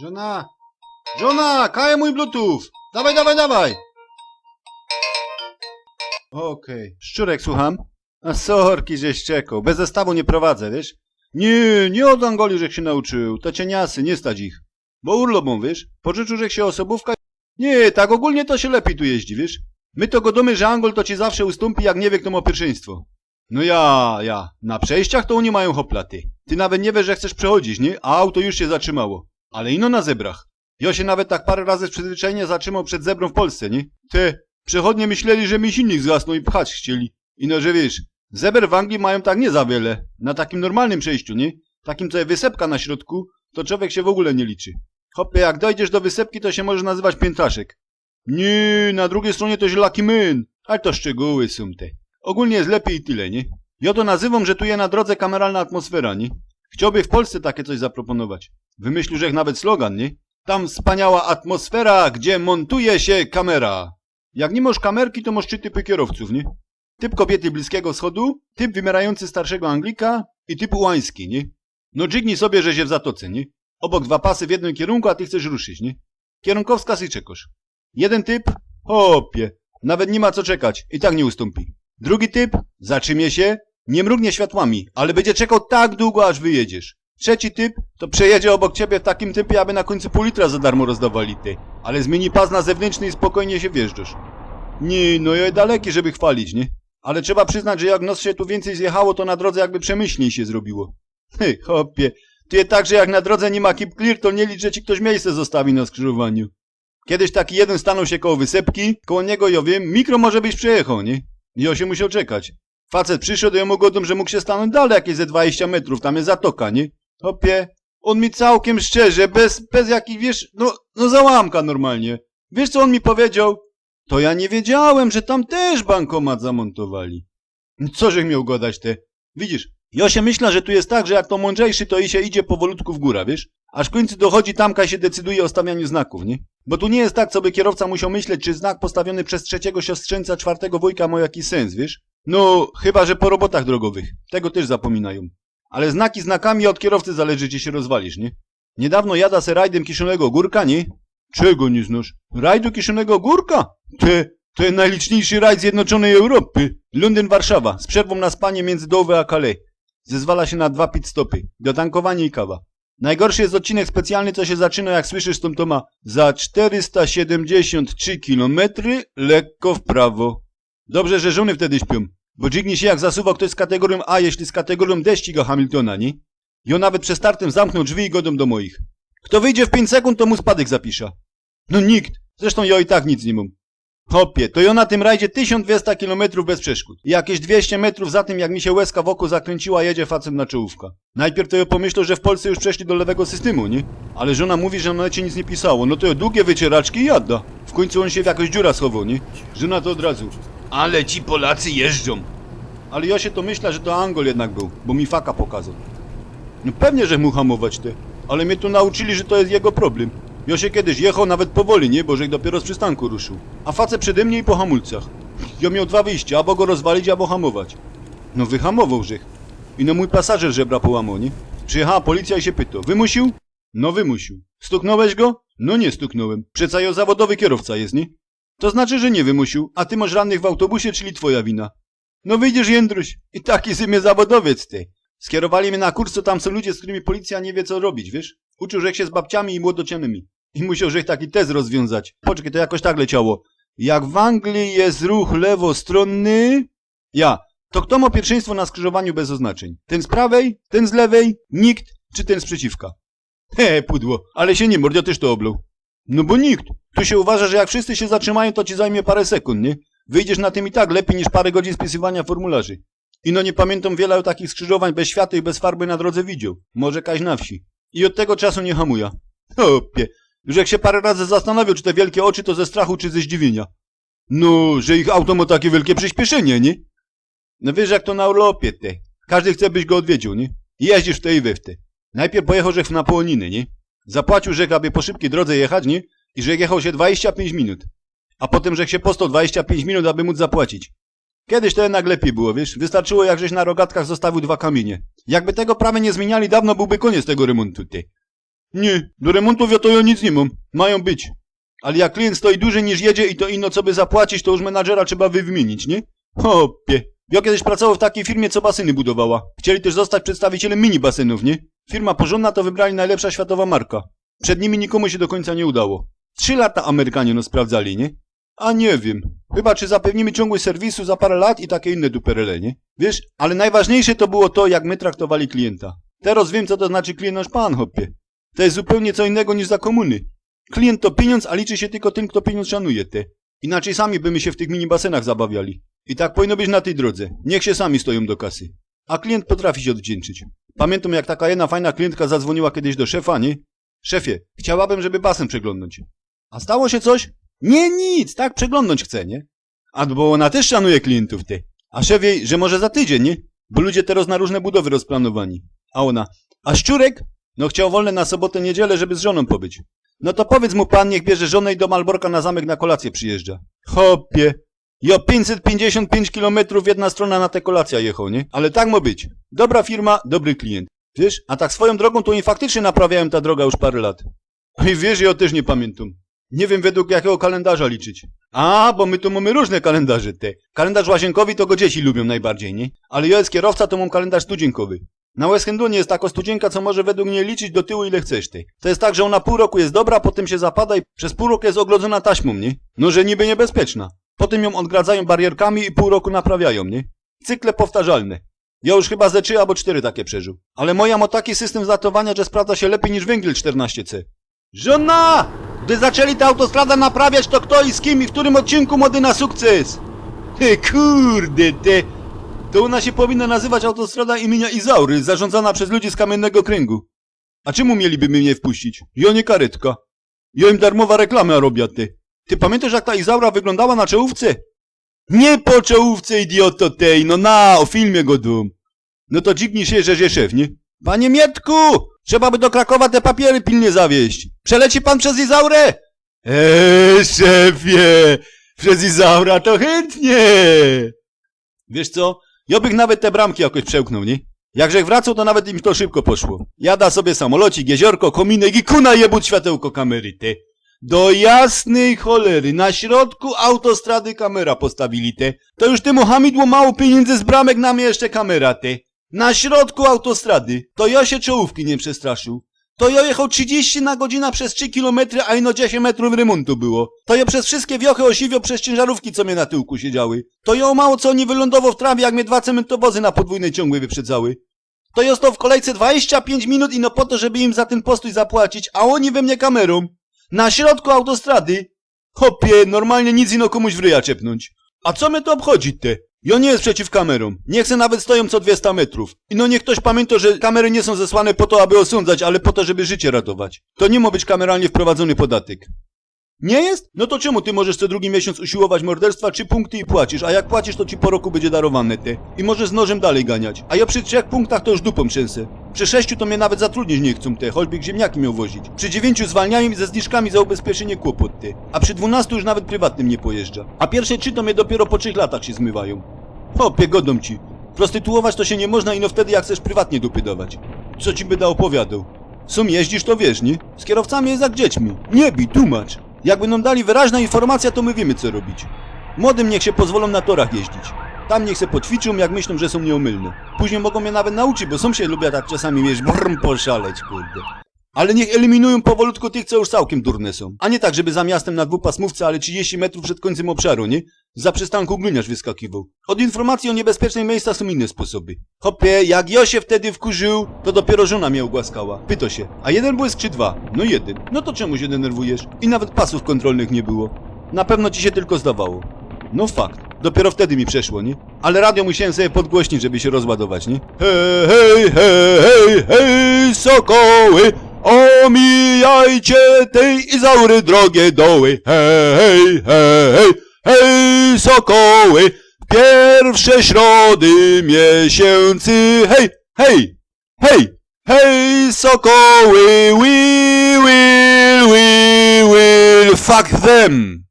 Żona! Żona! Kaję mój bluetooth! Dawaj, dawaj, dawaj! Okej. Szczurek, słucham? A sorki, żeś czekał. Bez zestawu nie prowadzę, wiesz? Nie, nie od Angolii, żech się nauczył. To cieniasy, nie stać ich. Bo urlopą, wiesz? Pożyczył, żech się osobówka... Nie, tak ogólnie to się lepiej tu jeździ, wiesz? My to godomy, że Angol to ci zawsze ustąpi, jak nie wie, kto ma pierwszeństwo. No ja, ja. Na przejściach to oni mają hoplaty. Ty nawet nie wiesz, że chcesz przechodzić, nie? A auto już się zatrzymało. Ale ino na zebrach. Ja się nawet tak parę razy z przyzwyczajenia zatrzymał przed zebrą w Polsce, nie? Te, przechodnie myśleli, że mi silnik zgasnął i pchać chcieli. Ino, że wiesz, zeber w Anglii mają tak nie za wiele. Na takim normalnym przejściu, nie? Takim, co jest wysepka na środku, to człowiek się w ogóle nie liczy. Hopie, jak dojdziesz do wysepki, to się może nazywać piętraszek. Nie, na drugiej stronie to Lucky Moon. Ale to szczegóły są te. Ogólnie jest lepiej i tyle, nie? Ja to nazywam, że tu jest na drodze kameralna atmosfera, nie? Chciałby w Polsce takie coś zaproponować. Wymyślił, że nawet slogan, nie? Tam wspaniała atmosfera, gdzie montuje się kamera. Jak nie masz kamerki, to masz trzy typy kierowców, nie? Typ kobiety Bliskiego Wschodu, typ wymierający starszego Anglika i typ ułański, nie? No dźgnij sobie, że się w zatoce, nie? Obok dwa pasy w jednym kierunku, a ty chcesz ruszyć, nie? Kierunkowskaz i czekasz. Jeden typ, hopie, nawet nie ma co czekać, i tak nie ustąpi. Drugi typ, zatrzymie się, nie mrugnie światłami, ale będzie czekał tak długo, aż wyjedziesz. Trzeci typ, to przejedzie obok ciebie w takim typie, aby na końcu pół litra za darmo rozdawali ty. Ale zmieni pas na zewnętrzny i spokojnie się wjeżdżasz. Nie, no ja daleki, żeby chwalić, nie? Ale trzeba przyznać, że jak nos się tu więcej zjechało, to na drodze jakby przemyślniej się zrobiło. Hy, hopie, ty tak, że jak na drodze nie ma keep clear, to nie licz, że ci ktoś miejsce zostawi na skrzyżowaniu. Kiedyś taki jeden stanął się koło wysepki, koło niego, ja wiem, mikro może byś przejechał, nie? I ja się musiał czekać. Facet przyszedł, ja mu godą, że mógł się stanąć dalej jakieś ze 20 metrów, tam jest zatoka, nie? Hopie, on mi całkiem szczerze, bez, bez jakiej, wiesz, no, no załamka normalnie. Wiesz co on mi powiedział? To ja nie wiedziałem, że tam też bankomat zamontowali. No Co żech miał gadać te? Widzisz, ja się myślę, że tu jest tak, że jak to mądrzejszy, to i się idzie powolutku w górę, wiesz? Aż w końcu dochodzi tamka się decyduje o stawianiu znaków, nie? Bo tu nie jest tak, co by kierowca musiał myśleć, czy znak postawiony przez trzeciego siostrzeńca czwartego wujka ma jakiś sens, wiesz? No, chyba, że po robotach drogowych. Tego też zapominają. Ale znaki znakami od kierowcy zależy, czy się rozwalisz, nie? Niedawno jada se rajdem Kiszonego Górka, nie? Czego nie znasz? Rajdu Kiszonego Górka? Te, jest najliczniejszy rajd Zjednoczonej Europy. Londyn-Warszawa, z przerwą na spanie między Dover a Calais. Zezwala się na dwa pit stopy. Dotankowanie i kawa. Najgorszy jest odcinek specjalny, co się zaczyna, jak słyszysz, tą to ma za 473 km lekko w prawo. Dobrze, że żony wtedy śpią, bo dźgnie się jak zasuwa ktoś z kategorią A, jeśli z kategorią D ściga Hamiltona, nie? I on nawet przed startem zamknął drzwi i godą do moich. Kto wyjdzie w 5 sekund, to mu spadek zapisze. No nikt. Zresztą ja i tak nic nie mam. Hopie, to ja na tym rajdzie 1200 km bez przeszkód. I jakieś 200 metrów za tym, jak mi się łezka wokół zakręciła, jedzie facet na czołówka. Najpierw to ja pomyślał, że w Polsce już przeszli do lewego systemu, nie? Ale żona mówi, że na necie nic nie pisało. No to ja długie wycieraczki i jadda. W końcu on się w jakąś dziura schował, nie? Żona to od razu. Ale ci Polacy jeżdżą. Ale ja się to myślę, że to Angol jednak był, bo mi faka pokazał. No pewnie, że mu hamować te. Ale mnie tu nauczyli, że to jest jego problem. Ja się kiedyś jechał nawet powoli, nie? Bo żech dopiero z przystanku ruszył. A facet przede mnie i po hamulcach. Ja miał dwa wyjścia, albo go rozwalić, albo hamować. No wyhamował żech. I no mój pasażer żebra połamał, nie? Przyjechała policja i się pyta. Wymusił? No wymusił. Stuknąłeś go? No nie stuknąłem. Przeca ja zawodowy kierowca jest, nie? To znaczy, że nie wymusił, a ty masz rannych w autobusie, czyli twoja wina. No wyjdziesz, Jędruś. I taki z mnie zawodowiec, ty. Skierowali mnie na kurs, co tam są ludzie, z którymi policja nie wie, co robić, wiesz? Uczył, że się z babciami i młodocianymi. I musiał, że taki test rozwiązać. Poczekaj, to jakoś tak leciało. Jak w Anglii jest ruch lewostronny... Ja. To kto ma pierwszeństwo na skrzyżowaniu bez oznaczeń? Ten z prawej, ten z lewej, nikt, czy ten z przeciwka? He, pudło. Ale się nie mord, ja też to oblał. No bo nikt. Tu się uważa, że jak wszyscy się zatrzymają, to ci zajmie parę sekund, nie? Wyjdziesz na tym i tak lepiej niż parę godzin spisywania formularzy. I no nie pamiętam wiele takich skrzyżowań bez światła i bez farby na drodze widział. Może kaś na wsi. I od tego czasu nie hamuja. Hopie. Już jak się parę razy zastanawiał, czy te wielkie oczy to ze strachu, czy ze zdziwienia. No, że ich auto ma takie wielkie przyspieszenie, nie? No wiesz, jak to na urlopie, te. Każdy chce, byś go odwiedził, nie? I jeździsz w te i we w te. Najpierw pojechał żech na Połoniny, nie? Zapłacił żech, aby po szybkiej drodze jechać, nie? I że jechał się 25 minut. A potem żech się postał 25 minut, aby móc zapłacić. Kiedyś to jednak lepiej było, wiesz? Wystarczyło, jak żeś na rogatkach zostawił dwa kamienie. Jakby tego prawie nie zmieniali, dawno byłby koniec tego remontu, ty. Nie, do remontów ja to ja nic nie mam. Mają być. Ale jak klient stoi dłużej niż jedzie i to inno co by zapłacić, to już menadżera trzeba wy wymienić, nie? Hopie. Ja kiedyś pracował w takiej firmie, co baseny budowała. Chcieli też zostać przedstawicielem mini basenów, nie? Firma porządna to wybrali najlepsza światowa marka. Przed nimi nikomu się do końca nie udało. Trzy lata Amerykanie no sprawdzali, nie? A nie wiem. Chyba czy zapewnimy ciągłość serwisu za parę lat i takie inne duperele, nie? Wiesz, ale najważniejsze to było to, jak my traktowali klienta. Teraz wiem, co to znaczy klient nasz pan, hopie. To jest zupełnie co innego niż za komuny. Klient to pieniądz, a liczy się tylko tym, kto pieniądz szanuje, te. Inaczej sami by my się w tych mini basenach zabawiali. I tak powinno być na tej drodze. Niech się sami stoją do kasy. A klient potrafi się odwdzięczyć. Pamiętam, jak taka jedna fajna klientka zadzwoniła kiedyś do szefa, nie? Szefie, chciałabym, żeby basen przeglądnąć. A stało się coś? Nie, nic, tak przeglądnąć chcę, nie? A bo ona też szanuje klientów, ty. A szef jej, że może za tydzień, nie? Bo ludzie teraz na różne budowy rozplanowani. A ona, a szczurek? No chciał wolne na sobotę, niedzielę, żeby z żoną pobyć. No to powiedz mu pan, niech bierze żonę i do Malborka na zamek na kolację przyjeżdża. Hopie. Jo, 555 kilometrów jedna strona na tę kolację jechał, nie? Ale tak ma być. Dobra firma, dobry klient. Wiesz, a tak swoją drogą to im faktycznie naprawiałem ta droga już parę lat. I wiesz, ja też nie pamiętam. Nie wiem według jakiego kalendarza liczyć. A, bo my tu mamy różne kalendarze te. Kalendarz łazienkowy to go dzieci lubią najbardziej, nie? Ale ja jest kierowca, to mam kalendarz studzienkowy. Na West Hendunie jest taka studzienka, co może według mnie liczyć do tyłu ile chcesz ty. To jest tak, że ona pół roku jest dobra, potem się zapada i przez pół roku jest ogrodzona taśmą, nie? No, że niby niebezpieczna. Potem ją odgradzają barierkami i pół roku naprawiają, nie? Cykle powtarzalne. Ja już chyba ze trzy albo cztery takie przeżył. Ale moja ma taki system zlatowania, że sprawdza się lepiej niż węgiel 14C. Żona! Gdy zaczęli tę autostradę naprawiać, to kto i z kim i w którym odcinku mody na sukces? Ty kurde, te... To ona się powinna nazywać autostrada imienia Izaury, zarządzana przez ludzi z kamiennego kręgu. A czemu mieliby mnie wpuścić? Ja nie karetka. Ja im darmowa reklama robię, ty. Ty pamiętasz jak ta Izaura wyglądała na czołówce? Nie po czołówce, idioto tej, no na, o filmie go dum. No to dźgnij się, że szef, nie? Panie Mietku! Trzeba by do Krakowa te papiery pilnie zawieźć. Przeleci pan przez Izaurę? Eee, szefie! Przez Izaura to chętnie! Wiesz co? Ja bych nawet te bramki jakoś przełknął, nie? Jakżech wracał, to nawet im to szybko poszło. Jada sobie samolocik, jeziorko, kominek i kuna jebut światełko kamery, ty. Do jasnej cholery, na środku autostrady kamera postawili te. To już temu hamidło mało pieniędzy z bramek na mnie jeszcze kamera te. Na środku autostrady. To ja się czołówki nie przestraszył. To ja jechał 30 na godzinę przez 3 km, a ino 10 metrów remontu było. To ja przez wszystkie wiochy osiwio przez ciężarówki, co mnie na tyłku siedziały. To ja mało co nie wylądował w trawie, jak mnie dwa cementowozy na podwójnej ciągłej wyprzedzały. To ja stał w kolejce 25 minut ino po to, żeby im za ten postój zapłacić, a oni we mnie kamerą. Na środku autostrady. Hopie, normalnie nic ino komuś w ryja czepnąć. A co mnie to obchodzi te? Ja nie jest przeciw kamerom. Nie chcę nawet stoją co 200 metrów. I no niech ktoś pamięta, że kamery nie są zesłane po to, aby osądzać, ale po to, żeby życie ratować. To nie ma być kameralnie wprowadzony podatek. Nie jest? No to czemu ty możesz co drugi miesiąc usiłować morderstwa, trzy punkty i płacisz, a jak płacisz, to ci po roku będzie darowane te. I możesz z nożem dalej ganiać. A ja przy trzech punktach to już dupą trzęsę. Przy sześciu to mnie nawet zatrudnić nie chcą te, choćby ziemniaki miał wozić. Przy dziewięciu zwalniają i ze zniżkami za ubezpieczenie kłopot ty. A przy dwunastu już nawet prywatnym nie pojeżdża. A pierwsze trzy to mnie dopiero po trzech latach się zmywają. Hopie, godą ci. Prostytuować to się nie można ino wtedy jak chcesz prywatnie dupy dawać. Co ci by da opowiadał? Sum jeździsz to wiesz? Z kierowcami jest jak dziećmi. Nie bij, tłumacz. Jakby nam dali wyraźna informacja, to my wiemy co robić. Młodym niech się pozwolą na torach jeździć. Tam niech se potwiczą, jak myślą, że są nieomylne. Później mogą mnie nawet nauczyć, bo są się lubią tak czasami, wiesz, brrm, poszaleć, kurde. Ale niech eliminują powolutku tych, co już całkiem durne są. A nie tak, żeby za miastem na dwupasmówce, ale 30 metrów przed końcem obszaru, nie? Za przystanku gliniarz wyskakiwał. Od informacji o niebezpiecznej miejsca są inne sposoby. Hopie, jak ja się wtedy wkurzył, to dopiero żona mnie ugłaskała. Pyto się, a jeden błysk czy dwa? No jeden. No to czemu się denerwujesz? I nawet pasów kontrolnych nie było. Na pewno ci się tylko zdawało. No fakt. Dopiero wtedy mi przeszło, nie? Ale radio musiałem sobie podgłośnić, żeby się rozładować, nie? Hej, hej, hej, hej, hej, sokoły! Omijajcie tej Izaury drogie doły! Hej, hej, hej, sokoły! Pierwsze środy miesięcy, hej, hej, hej, hej, sokoły! We will, we will, fuck them!